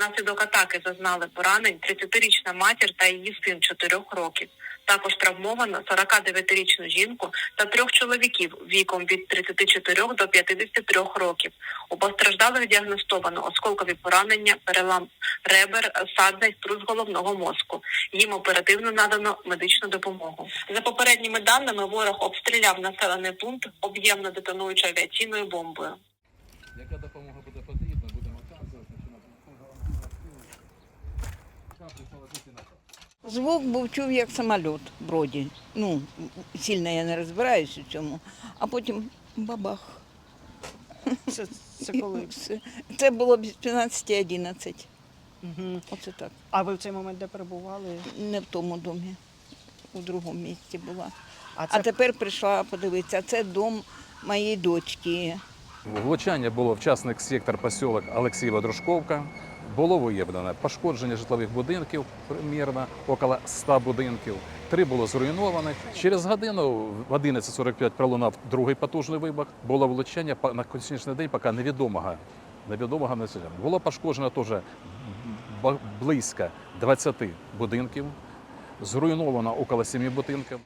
Внаслідок атаки зазнали поранень 30-річна матір та її син 4 років. Також травмовано 49-річну жінку та трьох чоловіків віком від 34 до 53 років. У постраждалих діагностовано осколкові поранення, перелам ребер, садний струс головного мозку. Їм оперативно надано медичну допомогу. За попередніми даними, ворог обстріляв населений пункт об'ємно детонуючою авіаційною бомбою. Яка допомога буде потрібна, Звук був чув як самоліт вроді. Ну, сильно я не розбираюся в цьому. А потім бабах. Це, це коли? Це, це було без 15.11. Угу. Оце так. А ви в цей момент де перебували? Не в тому домі, у другому місці була. А А тепер прийшла подивитися. Це дом моєї дочки. Влучання було в частний сектор посілок Олексієва Дружковка. Було виявлено пошкодження житлових будинків, примірно около 100 будинків. Три було зруйнованих. Через годину в 11.45 пролунав другий потужний вибух. Було влучання на сьогоднішній день поки невідомого. Невідомого населення. Було пошкоджено теж близько 20 будинків. Зруйновано около 7 будинків.